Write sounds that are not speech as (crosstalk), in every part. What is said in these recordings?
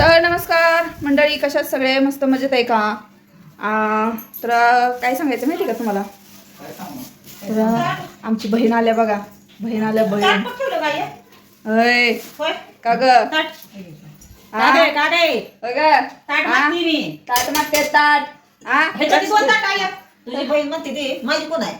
तर नमस्कार मंडळी कशात सगळे? मस्त मजेत आहे का? तर काय सांगायचं माहिती का तुम्हाला? तर आमची बहीण आल्या बघा. बहीण आल्या बहीण. अय का ग? ताट मागते ताट तुझी बहीण म्हणते ते माझी कोण आहे?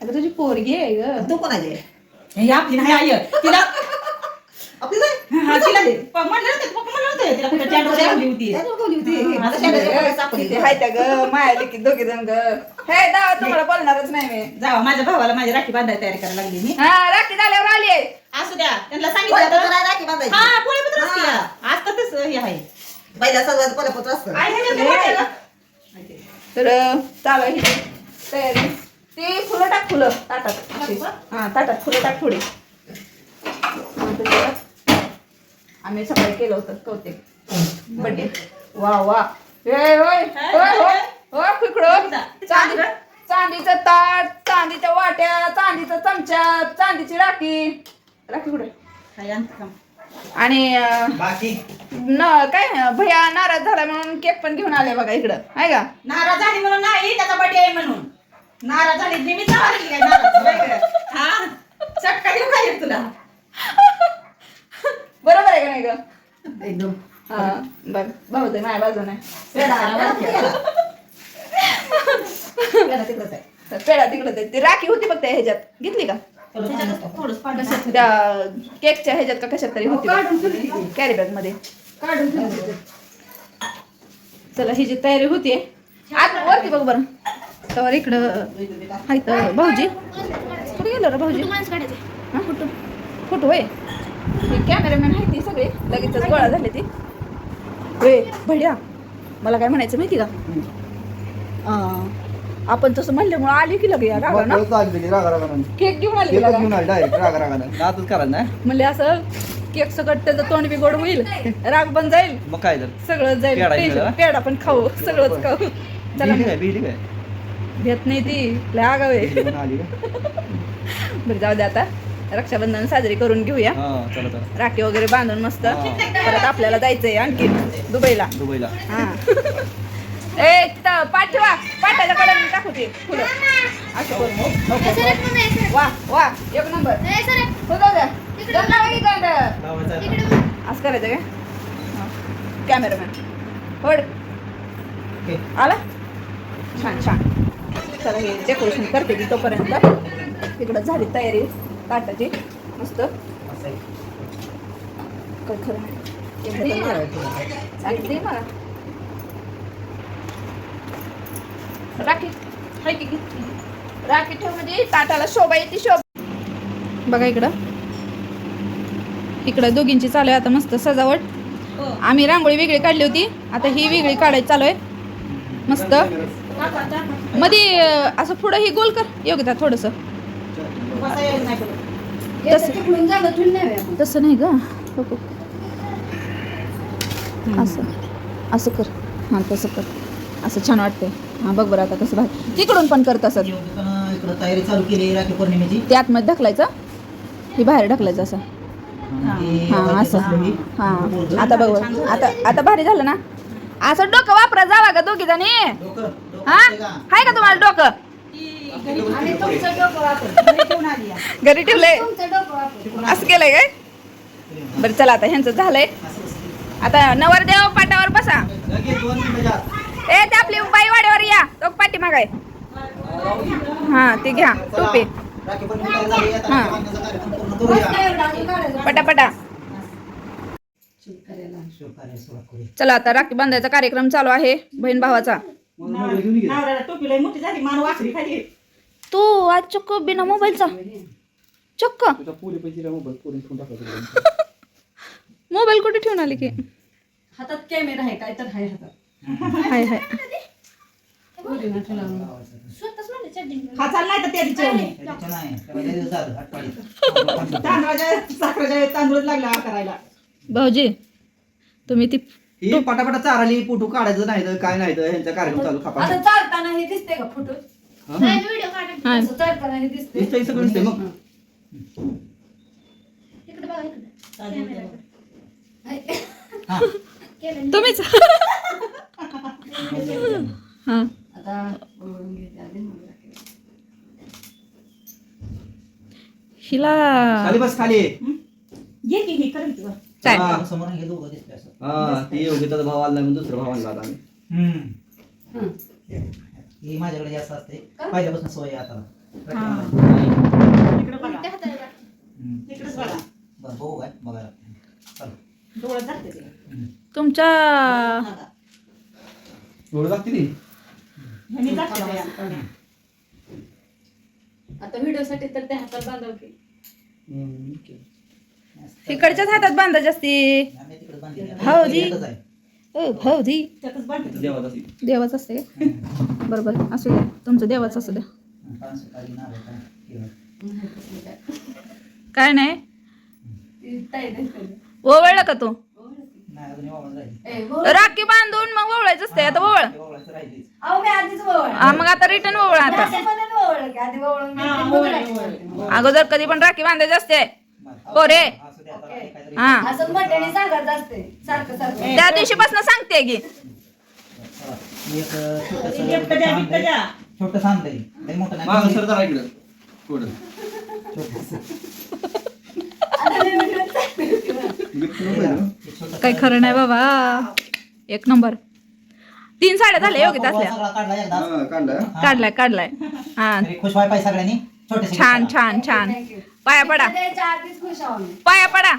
अगं तुझी पोरगी आहे ग. तू कोण आहे? आपली नाही आई. तिला आपली नाही हा, तिला दे. प- म्हणलं नव्हतं, पप्पा म्हणलं नव्हतं, तिला होती. आता शेणाच्या सापडली. हाय त्या ग माया की दोघी जण ग. हे दावा तुम्हाला बोलणारच नाही मी. जावा माझ्या भावाला माझी राखी बांधायला तयारी करायला लागली मी. हा राखी झाल्यावर आली आहे असू द्या. त्यांना सांगितलं. राखी बांधायची. हा पोळी पत्र असते हा. या. आज तर तसं हे आहे. पहिल्या असतं. आई? तर चालू आहे. ही तयारी. ती फुलं टाक फुलं. ताटात. अशी. हा ताटात. फुलं टाक थोडी. हा, आम्ही सकाळी केलं होतं कौतिक. बड्डे. वा वा. ए, होय होय होय. होय खुकडो चांदी चांदीचं ताट चांदीच्या वाट्या चांदीचा चमचा चांदीची राखी. राखी कुठे? आणि बाकी? न काय भैया नाराज झाला म्हणून केक पण घेऊन आले बघा इकडं. आहे का? नाराज झाली म्हणून नाही त्याचा बर्थडे आहे म्हणून. नाराज झाली निमित्त वाटली काय नाराज वेगळं. हा? चटका देऊ काय तुला. बरोबर आहे का नाही ग? एकदम बघ भाऊ ते माझ्या बाजूने. पेढा, तिकडंच आहे. ते राखी होती बघ त्या ह्याच्यात. घेतली का? त्या केकच्या ह्याच्यात का कशात तरी होती कॅरी बॅगमध्ये. चला ही जी तयारी होतीये आत वरती बघ बरं. तर इकडं हाय तर भाऊजी. कुठे गेलं रे भाऊजी? हा कुठं? कुठं होय कॅमेरामॅन आहे ती सगळे. लगेचच गोळा झाले ती. होय भड्या मला काय म्हणायचं माहिती का? अं, आपण तसं म्हणल्यामुळे आली की लगे रागा ना केक घेऊन आली का लगा? नातच करा ना. म्हणले असं केक सकट त्याचं तोंड बी गोड होईल राग पण जाईल. मग काय तर. सगळं जाईल. पेढा टेन्शन- घेऊया? पेढा पण खाऊ सगळंच खाऊ. चला. काय काय? घेत नाही ती. लय आगाव आहे. बिडी आली का? बरं जाऊ दे आता. रक्षाबंधन साजरी करून घेऊया. हा चला चला. राखी वगैरे बांधून मस्त. हा. परत आपल्याला जायचंय आणखी दुबईला. दुबईला. हा. (laughs) ए तिथं पाठ ठेवा पाठाच्या कडेने टाकू ते फुलं असं करू वा वा एक नंबर. हो. असं करायचं का कॅमेरामॅन होड. ओके. आला? छान छान. चला हे डेकोरेशन करते की तोपर्यंत. तिकडं झाली तयारी. ताटाची. मस्त. मला राखी. घेतली. राखी ठेव म्हणजे ताटाला शोभा येते शोभा. बघा इकडं. इकडं दोघींची चालू आहे. आता मस्त सजावट. हो. आम्ही रांगोळी वेगळी काढली होती. आता ही वेगळी काढायची चालू आहे. मस्त. मध्ये असं पुढं ही गोल कर. योग्यता थोडस बसा यायला नाही पडत. तसं तसं नाही ग. असं असं कर. हां तसं कर. असं छान वाटतंय. हां बघ बरं आता कसं बाहेर तिकडून पण कर तसं इकडं तयारी चालू केली राखी पौर्णिमेची. ते आतमध्ये ढकलायचं? ही बाहेर ढकलायचं असं? हां असं. हां आता बघ बरं. आता आता भारी झालं ना? असं डोकं वापरा जावा का दोघी जणी. हा? असते? आहे का तुम्हाला डोकं आणि तुमचं डोकं वापर. घरी ठेवलंय असं केलंय काय बरं चला आता ह्यांचं झालंय. आता नवरदेव पाटावर बसा. ए ते आपली बाई वाड्यावर या तो पाठी मागाय हा ते घ्या टोपी हां. राखी बांधण्याचा कार्यक्रम पूर्ण करूया. पटापटा. चला आता राखी बांधायचा कार्यक्रम चालू आहे बहीण भावाचा टोपी लय मोठी झाली मान वाकडी खाली तू आज चक्क बिना मोबाईलचा. चक्क. (laughs) मोबाईल कुठे ठेवून आली की? हातात कॅमेरा आहे काय तर आहे हातात. हाय हाय. हा चाल नाही तर त्या दिवशी त्याच्या नाही, त्याला लय दिवस झालं, आठवड्यात. तांदळाच्या साखरेच्या तांदूळ लागला करायला. भाऊजी तुम्ही ती पटापटा चाराली फोटो काढायचं नाही तर काय नाही तर ह्यांचा कार्यक्रम चालू खापा. आता चालताना हे दिसते का फोटो? दिसतंय. सगळं दिसतंय मग. इकडे बघा इकडे. हा. तुम्हीच. हा. आता बोलून घेते आधी मग राखी. हिला खाली बस खाली. ये की हे करेल तुला काय हा. समोर हे दोघं दिसते असं. हा ती योगिताचा भाव म्हणून दुसरा भाव आणला आता आम्ही. हम्म. हं. ही माझ्याकडे जास्त असते पहिल्यापासून सवय आहे आता. इकडे बघा. हम्म. इकडेच बघा. बरं बघू काय बघायला. चला. डोळ्यात जाते ते. हम्म. तुमच्या एवढं लागते ती? ह्यानी. आता व्हिडिओ तर त्या हातात बांधव की इकडच्याच हातात बांधा जास्ती. आम्ही तिकडे बांधलेली आहे. भाऊजी. एकच आहे. बांधते देवाचा असते? बरोबर असू द्या तुमचं देवाच असू द्या हं, काय, नाही. ओवळला का तू. राखी बांधून मग ओवळायचं असते आता ओवळ. हा मग आता रिटर्न ओवळ आता हा. अगोदर कधी पण राखी बांधायची असते बरं. पोरे हा. असं मोठ्याने सांगत असते. सारखं सारखं. त्या दिवशीपासून सांगते की. मी एक छोटंसं नाही. सर जरा इकडं छोटंसं. आता मी नको आहे ना? हे छोटंसं- काही खरं नाही बाबा. एक नंबर. तीन साड्या झाल्या सगळा काढला एकदाच. हा, काढलाय हा. काढलाय काढलाय. हा. तरी खुश व्हाय पाहिजे सगळ्यांनी. छान छान छान. पाया पडा. पाया पडा?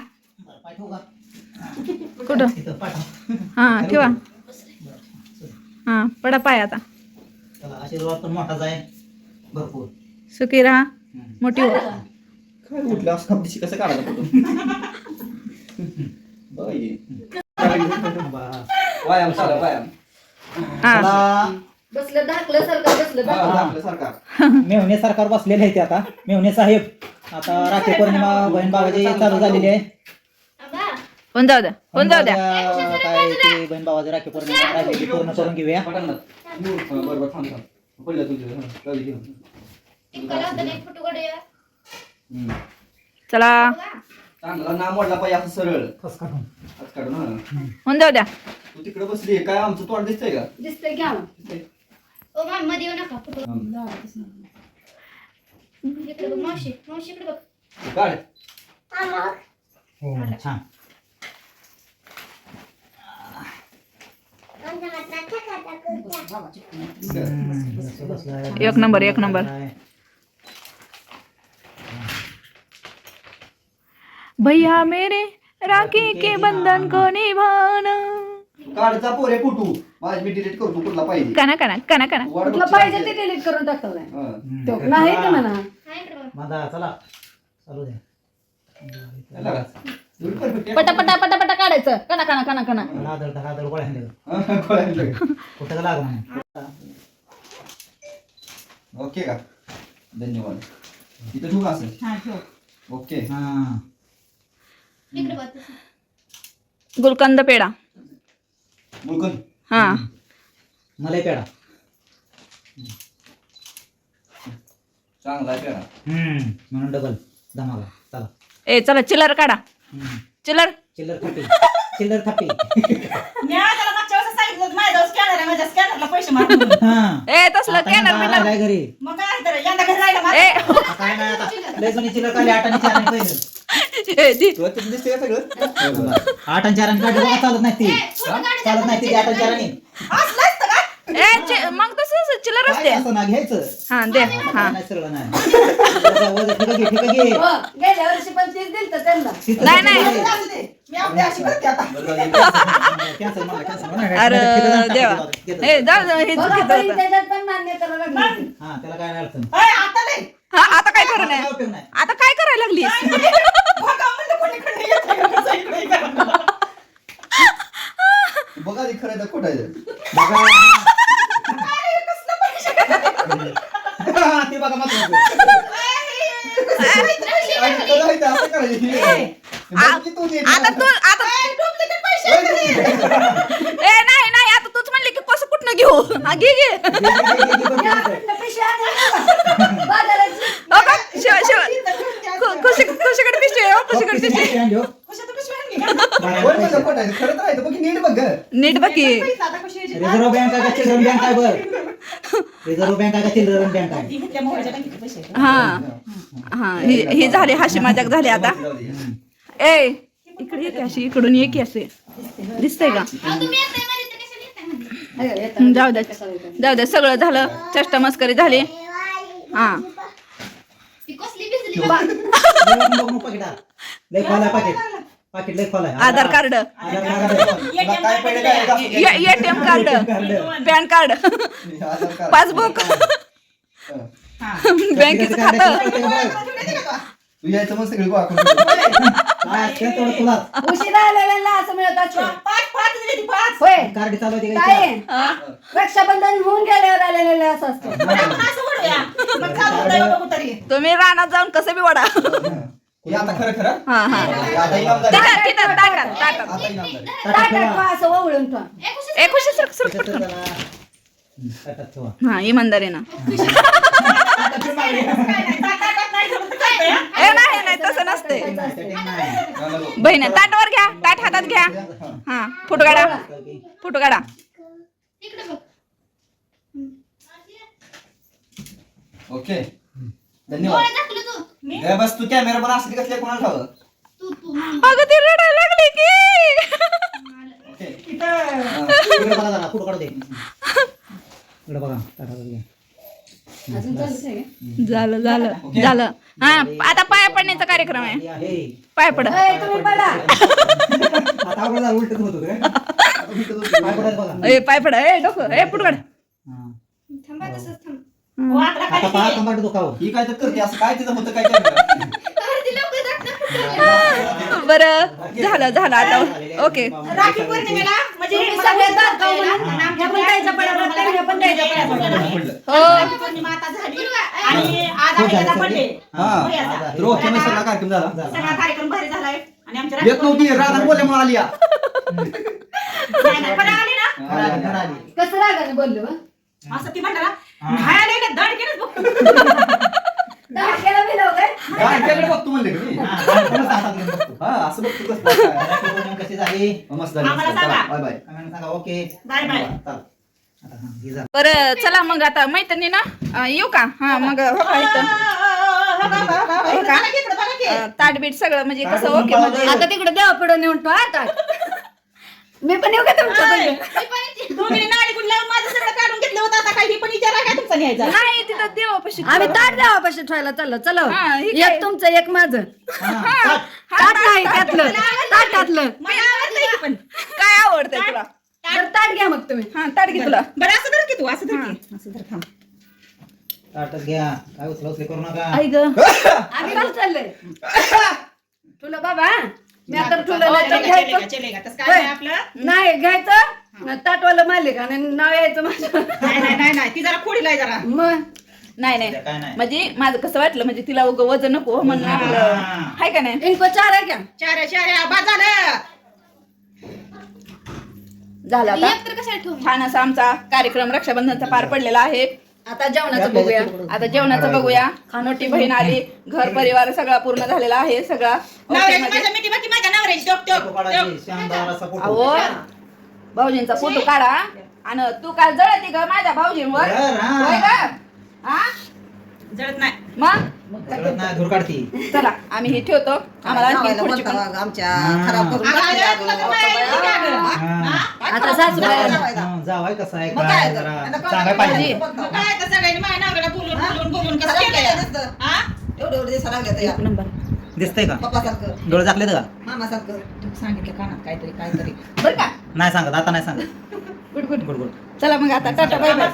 कुठं. हा ठेवा. हा पडा पाय आता. चला आशीर्वाद पण मोठाच आहे. भरपूर. सुखी राहा. मोठी हो. कसं काढायला फोटो बघा. (laughs) व्यायाम चालू व्यायाम चला. बसलं धाकलं सारखं बसलं हा, धाकलं. आपलं सरकार. मेवणे सरकार बसलेले आहे ते आता. मेवणे साहेब आता राखी पौर्णिमा बहीण भावाची चालू झालेली आहे. पण जाऊ द्या? पण जाऊ द्या? काय ते बहीण भावाची राखी पौर्णिमा राहिलेली पूर्ण करून घेऊया. पटांना बरोबर थांब थांब. पडलं तुझं हा, जाऊ दे, घे. हम्म. चला. चांगला नाम वाढला पाहिजे असं सरळ. कस काढून. आज काढून हा. होऊन जाऊ द्या? तू तिकडे बसली काय आमचं तोंड दिसतंय का? दिसतंय घ्या मग. हम्म. मावशी तू काढ हो छान. एक नंबर, एक नंबर. भैया मेरे राखी के बंधन को निभाना काढचा पोरे कुठू माझी मी डिलीट करतो कुठला पाहिजे? कना कना कना कना वाढ कुठलं बघ पाहिजे. चालते. ते डिलीट करून हा. तो नाही ते म्हणा? बांधा चला. चालू द्या याला का? एवढी perfect आहे? पटा पटा पटा पटा काढायचं कना कना कना कना गोळ्या. हा? कुठं लाग ओके का? धन्यवाद. इथं ठेवू का असं? हा ठेव. ओके. हा. गुलकंद पेडा मुलकन हा. मलाई पेडा चांगला आहे पेढा. हम्म. म्हणून डबल धमाका. चला. ए चला चिल्लर काढा. हम्म. चिल्लर. चिल्लर थापी चिल्लर थापी (laughs) मी आज त्याला मागच्या वेळेस सांगितलं होतं, माझ्याजवळ स्कॅनर आहे माझ्या स्कॅनरला पैसे मार म्हणून. (laughs) हा ए तसलं आता बिनर आलाय घरी मग काय तर यंदा घरी राहिलं माझं. ए आता काय नाही आता लय जुनी चिल्लर काढली आठ आणि चार आणि पहिलं. तुला दिसते का सगळं आठ आणि चार आणि काढली बघा चालत नाही ती चालत नाही ती आठ आणि चार आणि असलं असतं का? ए चि- मग तसं चिल्लर काय असते असं ना घ्यायचं. हा दे. हा. नाही सरळ नाही. वजन- वजन ठीक घे ठीक घे. हो, गेल्या वर्षी पण तीच दिलं तर त्यांना. तिथं- नाही, नाही. तिथं- जाऊ दे. मी आपली अशी करते आता. अरे देवा. टाकायचं बाबा. ए जा जा, हे बघा चुकीचं बहीण होतं. त्याच्यात पण मान्य करायला लागली. हा त्याला काय नाही अडचण? अय, आता नाही. हा आता काय करू आता नये. काय उपयोग नाही. आता काय करायला लागली बघा म्हणलं कोणीकडे येतं का कसं इकडे इकडे. बघा ते खरं आहे का खोटं आहे ते. बघा अरे, कसलं पैसे हा, ते बघा महत्वाचं. आणि खरं आहे ते असं करायचं. बघ की तू ते. आता तू आता होय ते. ए नाही नाही आता तूच म्हणली की कसं कुठनं घेऊ हा घे घे घे, घे, घे, घे, घे, बघ, या, बघ. कुठलं पिशवी आणली? बाजाराची. हो का? शिव शिव खु- खुशी खुशीकडे पिशवी आहे, हो, खुशीकडे पिशवी पिशवी पिशवी आणली हो. कशाचं पिशवी आणली का? बाहेर होय म्हणलं पैसे. खोटं आहे. खरं तर आहे ते. बघ की नीट बघ गं. यायची? रिझर्व्ह बँक आहे का? चिल्ड्रन बँक आहे बर. रिझर्व्ह बँक आहे का? चिल्ड्रन बँक आहे. हा. हा. ही ही झाली हाशी मजाक झाली आता. ए इकडे ये की अशी इकडून ये की असे. दिसतंय का? का. हं, जाऊ द्या जाऊ द्या सगळं झालं. चष्टा मस्करी झाली. हा. (laughs) बघू. लय पाकिट पाकिट लय खोल आहे आधार कार्ड आधार कार्ड आहे. तुला काय पहिले काय जास्त घ्यायचं? ATM card PAN card Aadhaar card. Passbook हं. बँकेचं खातं तू यायचं मग सगळी गोळा करून काय असतं तेवढं तुला उशिरा आलेल्याला असं मिळत असतं. पाच पाच दिली ती पाच होय कार्ड चालू आहे ते काय काय आहे? रक्षाबंधन होऊन गेल्यावर आलेलं असं असतं आपण असं म्हणूया. मग चालू होतं एवढं कुठतरी. तुम्ही रानात जाऊन कसं बी वडा हे आता खरं खरं? हा हा. आता इनामदार तिथं तिथं ताटात ताटात आता इनामदार ताटात ठेवा असं ओवळून ठेवा. एकुशे सर सर त्याच्यात त्याला ताटात ठेवा. हा इमानदारीनं काय (laughs) नाही, हा? ए तसं नसते नाही. बहिणी ताटवर घ्या ताट हातात घ्या. हं. हा फोटो काढा फोटो काढा इकडे बघ ओके. धन्यवाद. ए, बस तू कॅमेरा पण असली कसल्या कोणाला ठाव तू तू अगं ती रडायला लागली की. ओके. इथं. इकडे बघा जरा, फोटो काढू दे. इकडे बघा ताटात घ्या. अजून चालूच आहे का? झालं झालं झालं. हा आता पाया पडण्याचा कार्यक्रम आहे. हे आहे. पाय पड. ए, तुम्ही पडा. आता अवघड झालं, उलटच होत होतं. काय? पाय पडायचं बघा. ए पाय पड. ए डोकं. ए हा. थांबा तसंच थांब. आता पहा ही काय तर करते असं काय तिथं होतं काय ती (laughs) बरं झालं झालं आता ओके. राखी पौर्णिमेला म्हणजे दाखवा म्हणून. आणि आमच्या ह्या पण द्यायच्या पड्या पडतात, ह्या पण द्यायच्या पड्या पडतात. पडलं. हो. राखी पौर्णिमा आता झाली. आणि आज आहे त्याचा बर्थडे हा तर ओके मग सगळा कार्यक्रम झाला. सगळा कार्यक्रम भारी झालाय. आणि आमच्या येत नव्हती राधा बोलल्यामुळे आली या. नाही, नाही, पण आली ना. घरात- घरात. कसं रागाने बोललो हं? असं ती म्हणणार दड केलंच बघ धाडक्याला बिलव काय? काय केलं बघतो म्हणले का मी? हा, लहानपणच हातात घेऊन बघतो. हा असं बघतो कसं काय. राखी पौर्णिमा कशी झाली मस्त झाली आम्हाला सांगा. बाय बाय आम्हाला सांगा ओके बाय बाय चाल. आता हा, हे झालं. बरं चला मग आता मैत्रिणी ना येऊ का हा मग हो का इथं हो का अं, ताट बीट सगळं म्हणजे कसं ओके आता तिकडे देवा पुढे नेऊन ठेवा आता मी पण येऊ का तुमच्या हाय. बरोबर? दोघींनी नाडी गुड लावून माझं सगळं होतं आता काही पण विचारा काय तुमचा न्यायचा? नाही तिथं देवापाशी आम्ही ताट देवापाशी ठेवायला चाललो. चला हा, हे काय? एक तुमचं एक माझं. ताट. नाही त्यातलं. ताटातलं मला आवडतंय की पण. काय आवडतंय तुला? बरं, ताट घ्या मग तुम्ही. हा ताट घे तुला. बरं असं धर की तू असं धर की. असं धर थांब. ताटच घ्या. काय उचला उचली करू नका. आई ग. (laughs) आम्ही चाललंय. तुला (laughs) बाबा. मी आता तुला नाही तर चलेगा, चलेगा, घ्यायचं. चलेगा. तसं काय नाही आपलं. नाही घ्यायचं. ताटवाला मालिक आणि नाव यायचं माझं नाही नाही नाही नाही. ती जरा खोडीला आहे जरा. मग? नाही काय नाही. म्हणजे माझं कसं वाटलं म्हणजे तिला उगं वजन नको म्हणून आपलं. हाय का नाही? इनको चार आहे का चार. चार झालं. झालं आता. एक तर कशाला ठेवू? छान असा आमचा कार्यक्रम रक्षाबंधनचा पार पडलेला आहे. आता जेवणाचं बघूया. आता जेवणाचं बघूया. खानोटी बहीण आली. घर परिवार सगळा पूर्ण झालेला आहे सगळा. ओके नवऱ्याची मध्ये. माझ्या मिठी बाकी माझ्या नवऱ्याची. टोक फोटो टोक. काढायची, शानदार असा फोटो. अहो भाऊजींचा फोटो काढा. आणि तू काय जळती ग माझ्या भाऊजींवर. बरं, हा. होय ग? हा? जळत नाही. मग? जळत नाही, धूर काढती. चला आम्ही हे ठेवतो. आम्हाला आणखी पुढची पण. हा. अगं, अगं, तुला तर माहिती आहे का गं? हा. आता सासूबाई हा, जावाय कसं आहे काय जरा सांगाय पाहिजे. मग काय तर सगळ्यांनी माझ्या नवऱ्याला बोलून बोलून बोलून कसं केलं हा? एक नंबर. दिसतंय का? डोळे झाकलेत का? तू सांगितलं कानात काहीतरी काहीतरी. बरं का? नाही सांगत आता नाही सांगत. (laughs) Good good. Good good. चला मग आता टाटा बाय बाय.